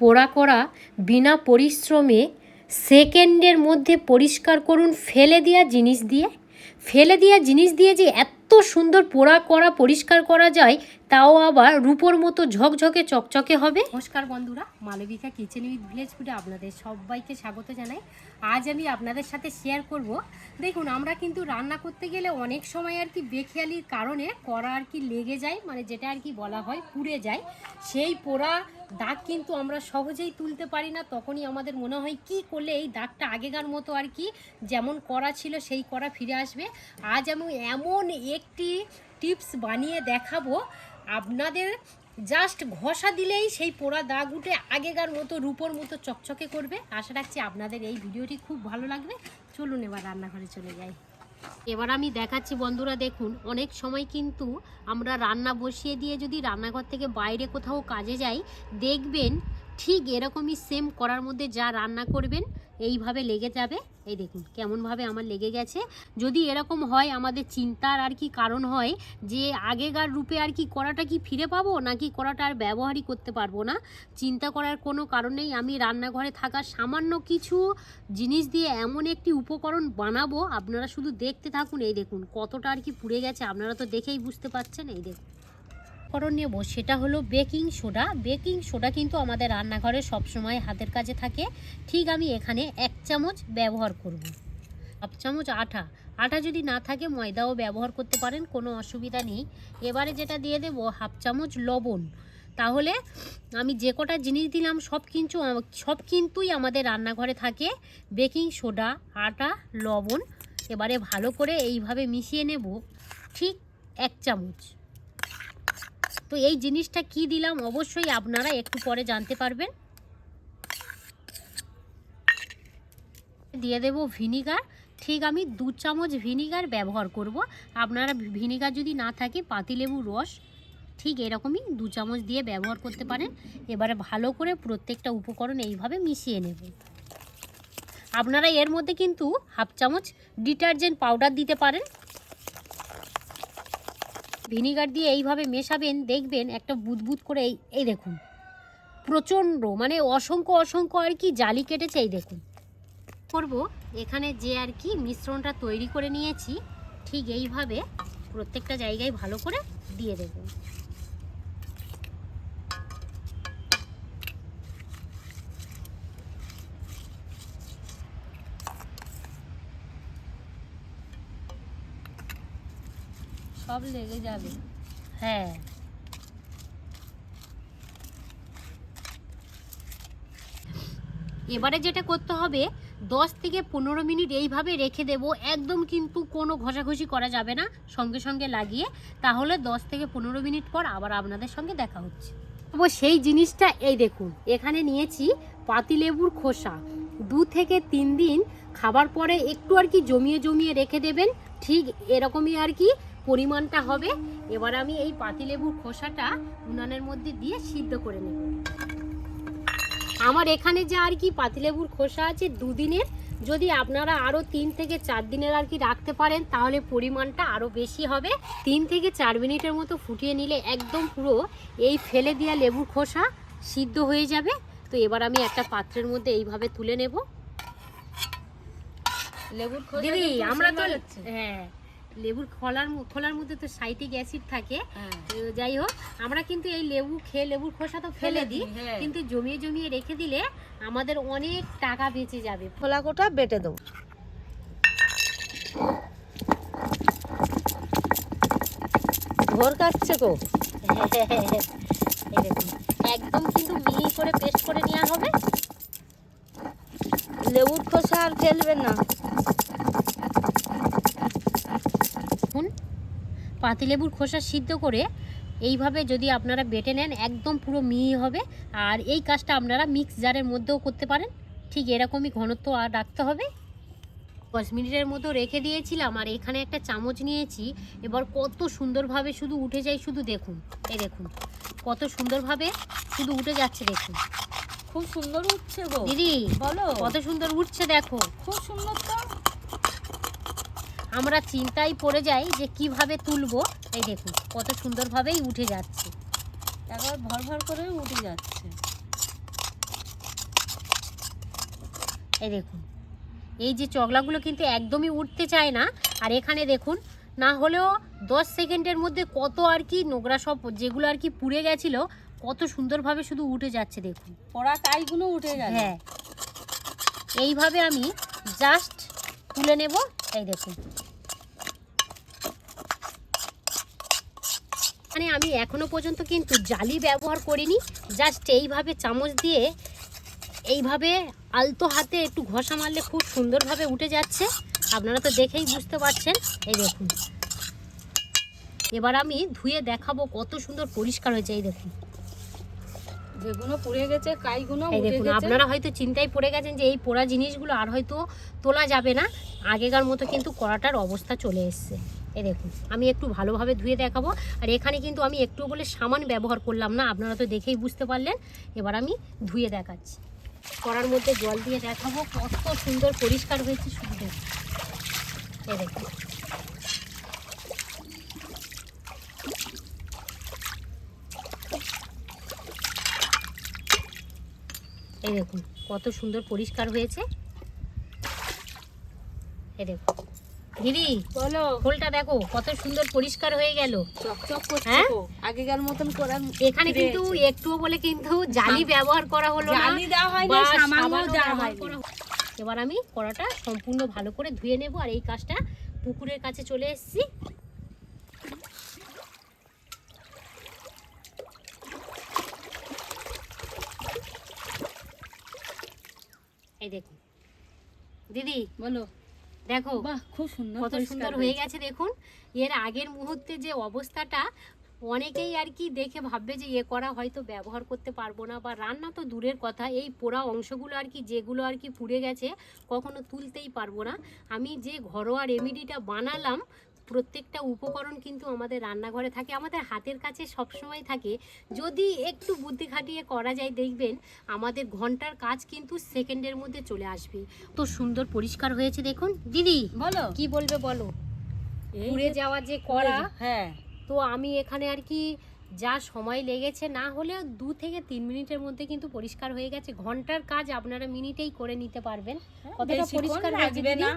পোড়া করা বিনা পরিশ্রমে সেকেন্ডের মধ্যে পরিষ্কার করুন, ফেলে দেওয়া জিনিস দিয়ে। ফেলে দেওয়া জিনিস দিয়ে যে এত সুন্দর পোড়া করা, পরিষ্কার করা যায় তাও আবার রূপোর মতো ঝকঝকে চকচকে হবে। নমস্কার বন্ধুরা, মালবিকা কিচেন উইথ ভিলেজ ফুডে আপনাদের সবাইকে স্বাগত জানাই। আজ আমি আপনাদের সাথে শেয়ার করব। দেখুন, আমরা কিন্তু রান্না করতে গেলে অনেক সময় আর কি বেখেয়ালির কারণে কড়া আর কি লেগে যায় মানে যেটা আর কি বলা হয় পুড়ে যায়। সেই পোড়া দাগ কিন্তু আমরা সহজেই তুলতে পারি না, তখনই আমাদের মনে হয় কি করলে এই দাগটা আগেকার মতো আর কি যেমন করা ছিল সেই করা ফিরে আসবে। আজ আমি এমন একটি টিপস বানিয়ে দেখাবো। আপনাদের জাস্ট ঘষা দিলেই সেই পোড়া দাগ উঠে আগেকার মতো, রূপোর মতো চকচকে করবে। আশা রাখছি আপনাদের এই ভিডিওটি খুব ভালো লাগবে। চলুন এবার রান্নাঘরে চলে যাই। এবার আমি দেখাচ্ছি বন্ধুরা, দেখুন, অনেক সময় কিন্তু আমরা রান্না বসিয়ে দিয়ে যদি রান্নাঘর থেকে বাইরে কোথাও কাজে যাই, দেখবেন ঠিক এরকমই সেম করার মধ্যে যা রান্না করবেন, এইভাবে লেগে যাবে। এই দেখুন, কেমনভাবে আমার লেগে গেছে। যদি এরকম হয়, আমাদের চিন্তার আর কি কারণ হয় যে, আগেকার রূপে আর কি করাটা কি ফিরে পাবো, নাকি করাটা আর ব্যবহারই করতে পারব না? চিন্তা করার কোনো কারণ নেই। আমি রান্নাঘরে থাকা সামান্য কিছু জিনিস দিয়ে এমন একটি উপকরণ বানাবো, আপনারা শুধু দেখতে থাকুন। এই দেখুন, কতটা আর কি পুড়ে গেছে, আপনারা তো দেখেই বুঝতে পারছেন। এই দেখুন। উপকরণ নেব, সেটা হলো বেকিং সোডা। বেকিং সোডা কিন্তু আমাদের রান্নাঘরে সবসময় হাতের কাছে থাকে। ঠিক আমি এখানে এক চামচ ব্যবহার করব। হাফ চামচ আটা আটা যদি না থাকে, ময়দাও ব্যবহার করতে পারেন, কোনো অসুবিধা নেই। এবারে যেটা দিয়ে দেব, হাফ চামচ লবণ। তাহলে আমি যে কটা জিনিস দিলাম, সব কিন্তু সব কিন্তুই আমাদের রান্নাঘরে থাকে। বেকিং সোডা, আটা, লবণ। এবারে ভালো করে এইভাবে মিশিয়ে নেব, ঠিক এক চামচ। তো এই জিনিসটা কি দিলাম? অবশ্যই আপনারা একটু পরে জানতে পারবেন। দিয়ে দেব ভিনিগার। ঠিক আমি দু চামচ ভিনিগার ব্যবহার করব। আপনারা ভিনিগার যদি না থাকে পাতিলেবুর রস, ঠিক এরকমই দু চামচ দিয়ে ব্যবহার করতে পারেন। এবারে ভালো করে প্রত্যেকটা উপকরণ এইভাবে মিশিয়ে নেব। আপনারা এর মধ্যে কিন্তু হাফ চামচ ডিটারজেন্ট পাউডার দিতে পারেন। ভিনিগার দিয়ে এইভাবে মেশাবেন, দেখবেন একটা বুদবুদ করে এই এই দেখুন। প্রচণ্ড মানে অসংখ্য অসংখ্য আর কি জালি কেটেছে এই দেখুন। করব, এখানে যে আর কি মিশ্রণটা তৈরি করে নিয়েছি, ঠিক এইভাবে প্রত্যেকটা জায়গায় ভালো করে দিয়ে দেব। সব লেগে যাবে। হ্যাঁ। এবারে যেটা করতে হবে, দশ থেকে পনেরো মিনিট এইভাবে রেখে দেব। একদম কিন্তু কোনো ঘষাঘষি করা যাবে না, সঙ্গে সঙ্গে লাগিয়ে। তাহলে দশ থেকে পনেরো মিনিট পর আবার আপনাদের সঙ্গে দেখা হচ্ছে। তবে সেই জিনিসটা, এই দেখুন, এখানে নিয়েছি পাতিলেবুর খোসা। দু থেকে তিন দিন খাবার পরে একটু আর কি জমিয়ে জমিয়ে রেখে দেবেন। ঠিক এরকমই আর কি পরিমাণটা হবে এবার আমি এই পাতিলেবুর খোসাটা উনানের মধ্যে দিয়ে সিদ্ধ করে নেব। আমার এখানে যে আর কি পাতিলেবুর খোসা আছে দুদিনের যদি আপনারা আরও তিন থেকে চার দিনের আর কি রাখতে পারেন তাহলে পরিমাণটা আরও বেশি হবে। তিন থেকে চার মিনিটের মতো ফুটিয়ে নিলে একদম পুরো এই ফেলে দেওয়া লেবুর খোসা সিদ্ধ হয়ে যাবে। তো এবার আমি একটা পাত্রের মধ্যে এইভাবে তুলে নেব। লেবুর খোসা আমরা তো হ্যাঁ লেবুর খোলার খোলার মধ্যে তো সাইটিক অ্যাসিড থাকে। হ্যাঁ। যাই হোক আমরা কিন্তু এই লেবু খেয়ে লেবুর খোসা তো ফেলে দিই হ্যাঁ। কিন্তু জমিয়ে জমিয়ে রেখে দিলে আমাদের অনেক টাকা বেঁচে যাবে। খোলা কোটা বেটে দেবো। ঘোর কাটছে গো। একদম কিন্তু মিহি করে পেস্ট করে নেওয়া হবে। লেবুর খোসা আর ফেলবে না দেখুন পাতিলেবুর খোসা সিদ্ধ করে এইভাবে যদি আপনারা বেটে নেন একদম পুরো মিহি হবে। আর এই কাজটা আপনারা মিক্স জারের মধ্যেও করতে পারেন। ঠিক এরকমই ঘনত্ব আর রাখতে হবে। দশ মিনিটের মতো রেখে দিয়েছিলাম আর এখানে একটা চামচ নিয়েছি। এবার কত সুন্দরভাবে শুধু উঠে যায় শুধু দেখুন। এই দেখুন কত সুন্দরভাবে শুধু উঠে যাচ্ছে দেখুন। খুব সুন্দর উঠছে গো। দিদি বলো। কত সুন্দর উঠছে দেখো। খুব সুন্দর তো। আমরা চিন্তায় পড়ে যাই যে কীভাবে তুলবো। এই দেখুন কত সুন্দরভাবেই উঠে যাচ্ছে। একবার ভর ভর করে উঠে যাচ্ছে। এই দেখুন এই যে চগলাগুলো কিন্তু একদমই উঠতে চায় না। আর এখানে দেখুন না হলেও দশ সেকেন্ডের মধ্যে কত আর কি নোংরা সব যেগুলো আর কি পুড়ে গেছিল কত সুন্দরভাবে শুধু উঠে যাচ্ছে দেখুন। পোড়া কাইগুলো উঠে গেল। হ্যাঁ। এইভাবে আমি জাস্ট তুলে নেব। এই দেখুন। মানে আমি এখনও পর্যন্ত কিন্তু জালি ব্যবহার করিনি। জাস্ট এইভাবে চামচ দিয়ে এইভাবে আলতো হাতে একটু ঘষা মারলে খুব সুন্দরভাবে উঠে যাচ্ছে। আপনারা তো দেখেই বুঝতে পারছেন। এই দেখুন। এবার আমি ধুয়ে দেখাবো কত সুন্দর পরিষ্কার হয়েছে। এই দেখুন। যেগুলো পুড়ে গেছে কাইগুলো দেখুন আপনারা হয়তো চিন্তায় পড়ে গেছেন যে এই পোড়া জিনিসগুলো আর হয়তো তোলা যাবে না। আগেকার মতো কিন্তু কড়াটার অবস্থা চলে এসছে। এই দেখুন আমি একটু ভালোভাবে ধুয়ে দেখাবো। আর এখানে কিন্তু আমি একটু বলে সামান ব্যবহার করলাম না আপনারা তো দেখেই বুঝতে পারলেন। এবার আমি ধুয়ে দেখাচ্ছি। কড়ার মধ্যে জল দিয়ে দেখাবো কত সুন্দর পরিষ্কার হয়েছে শুধু এই দেখুন। এই দেখুন কত সুন্দর পরিষ্কার হয়েছে। এই দেখুন। দিদি বলো। খোলটা দেখো কত সুন্দর পরিষ্কার হয়ে গেল। চকচক করছে হ্যাঁ? আগেকার মতন করার এখানে কিন্তু একটুও বলে কিন্তু জালি ব্যবহার করা হলো না। জালি দেওয়া হয়নি, বা সামান্য দেওয়া। করা হলো। এবার আমি কড়াটা সম্পূর্ণ ভালো করে ধুয়ে নেব আর এই কাজটা পুকুরের কাছে চলে এসেছি। এই দেখুন। দিদি বলো। দেখো বাহ খুব সুন্দর কত সুন্দর হয়ে গেছে দেখুন। এর আগের মুহূর্তে যে অবস্থাটা অনেকেই আর কি দেখে ভাববে যে এ করা হয়তো ব্যবহার করতে পারব না বা রান্না তো দূরের কথা এই পোড়া অংশগুলো আর কি যেগুলো আর কি পুড়ে গেছে কখনো তুলতেই পারব না। আমি যে ঘরোয়া রেমেডিটা বানালাম প্রত্যেকটা উপকরণ কিন্তু আমাদের রান্নাঘরে থাকে আমাদের হাতের কাছে সবসময় থাকে। যদি একটু বুদ্ধি খাটিয়ে করা যায় দেখবেন আমাদের ঘণ্টার কাজ কিন্তু সেকেন্ডের মধ্যে চলে আসবে। তো সুন্দর পরিষ্কার হয়েছে দেখুন। দিদি বলো। কি বলবে বলো? পুড়ে যাওয়া যে করা হ্যাঁ। তো আমি এখানে আর কি যা সময় লেগেছে না হলেও দু থেকে তিন মিনিটের মধ্যে কিন্তু পরিষ্কার হয়ে গেছে। ঘণ্টার কাজ আপনারা মিনিটেই করে নিতে পারবেন। কতটা পরিষ্কার লাগবে না।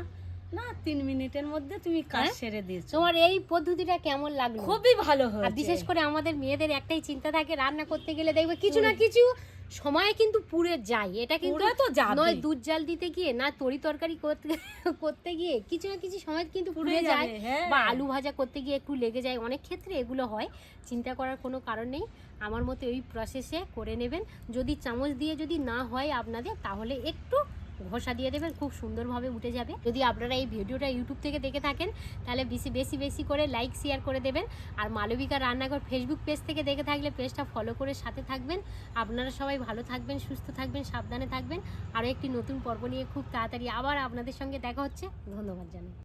না তিন মিনিটের মধ্যে তুমি কাজ হ্যাঁ? সেরে দিয়েছ। তোমার এই পদ্ধতিটা কেমন লাগল? খুবই ভালো আর বিশেষ করে আমাদের মেয়েদের একটাই চিন্তা থাকে রান্না করতে গেলে দেখবে কিছু না কিছু সময় কিন্তু পুড়ে যায়। এটা কিন্তু তো। নয় দুধ জাল দিতে গিয়ে না তরি তরকারি করতে করতে গিয়ে কিছু না কিছু সময় কিন্তু পুড়ে যায়। হ্যাঁ। বা আলু ভাজা করতে গিয়ে একটু লেগে যায়। অনেক ক্ষেত্রে এগুলো হয় চিন্তা করার কোনো কারণ নেই। আমার মতো এই প্রসেসে করে নেবেন। যদি চামচ দিয়ে যদি না হয় আপনাদের তাহলে একটু ঘষা দিয়ে দেবেন, খুব সুন্দরভাবে উঠে যাবে। যদি আপনারা এই ভিডিওটা ইউটিউব থেকে দেখে থাকেন, তাহলে বেশি বেশি বেশি করে লাইক শেয়ার করে দেবেন। আর মালবিকা রান্নাঘর ফেসবুক পেজ থেকে দেখে থাকলে পেজটা ফলো করে সাথে থাকবেন। আপনারা সবাই ভালো থাকবেন, সুস্থ থাকবেন, সাবধানে থাকবেন। আরও একটি নতুন পর্ব নিয়ে খুব তাড়াতাড়ি আবার আপনাদের সঙ্গে দেখা হচ্ছে। ধন্যবাদ জানাই।